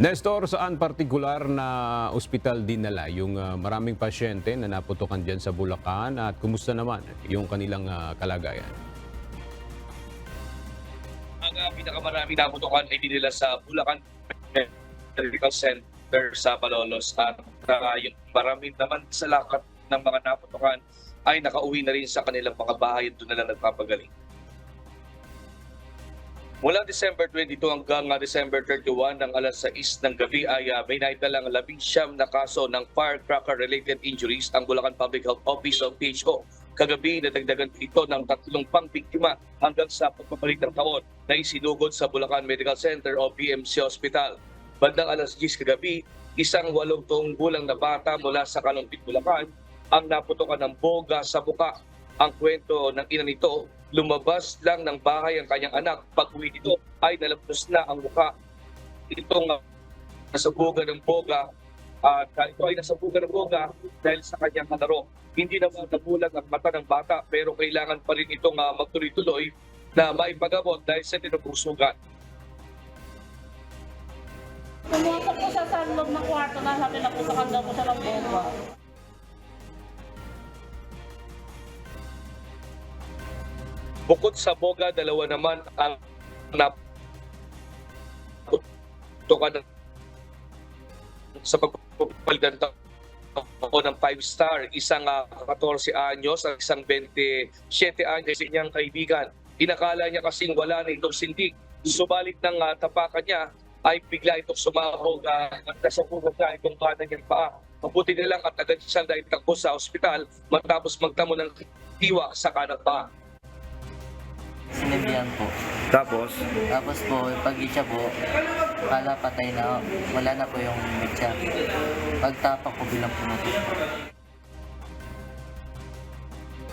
Nestor, saan partikular na ospital dinala yung ah, maraming pasyente na naputukan dyan sa Bulacan at kumusta naman yung kanilang ah, kalagayan? Ang uh, pinakamarami naputukan ay dinila sa Bulacan Medical Center sa Malolos at uh, yung marami naman sa lakat ng mga naputukan ay nakauwi na rin sa kanilang mga bahay at doon na nagpapagaling. Mula December 22 hanggang uh, December 31 ng alas 6 ng gabi ay uh, may naitalang labing siyam na kaso ng firecracker-related injuries ang Bulacan Public Health Office o PHO. Kagabi, nadagdagan ito ng tatlong pang biktima hanggang sa pagpapalit ng taon na isinugod sa Bulacan Medical Center o BMC Hospital. Bandang alas 10 kagabi, isang walong taong gulang na bata mula sa Kalumpit, Bulacan ang naputokan ng boga sa buka. Ang kwento ng ina nito, lumabas lang ng bahay ang kanyang anak. Pag uwi nito ay nalabas na ang buka. Itong uh, nasabugan ng boga at uh, ito ay nasabugan ng boga dahil sa kanyang kalaro. Hindi naman nabulag ang mata ng bata pero kailangan pa rin itong uh, magtuloy-tuloy na maipagamot dahil sa tinupusugan. Pumasok po siya sa loob ng kwarto na sabi na po sa kanya po siya ng bomba. Bukod sa boga, dalawa naman ang naputukan sa pagpapalitan o ng 5 star, isang ah, 14 anyos at isang 27 anyos sa kanyang kaibigan. Inakala niya kasing wala na itong sindig. Subalit ng ah, tapakan niya ay bigla itong sumahog uh, at nasa pugat na itong kanan niyang paa. Mabuti na lang at agad siyang dahil takbo sa ospital matapos magtamo ng tiwa sa kanang paa. Sinabihan po. Tapos, Tapos po, pag siya po, kala patay na, wala na po yung mitya. Pagtapak ko bilang pumutok po.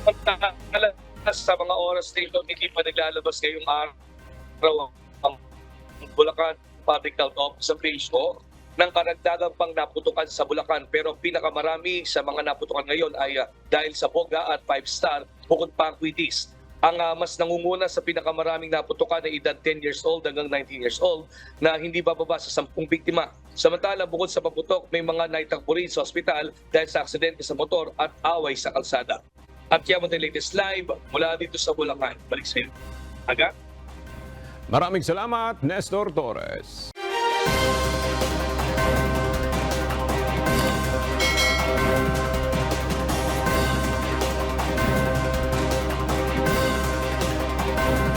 pagkakalas sa mga oras na ito, hindi pa naglalabas ngayong araw ang Bulacan Public Health Office sa Facebook ng karagdagang pang naputukan sa Bulacan. Pero pinakamarami sa mga naputukan ngayon ay ah, dahil sa Boga at 5 Star bukod pa ang Quitis. Ang ah, mas nangunguna sa pinakamaraming naputukan ay edad 10 years old hanggang 19 years old na hindi bababa sa 10 biktima. Samantala, bukod sa paputok, may mga naitagpo rin sa ospital dahil sa aksidente sa motor at away sa kalsada. At yan ang latest live mula dito sa Bulacan. Balik sa iyo. Aga? Maraming salamat, Nestor Torres.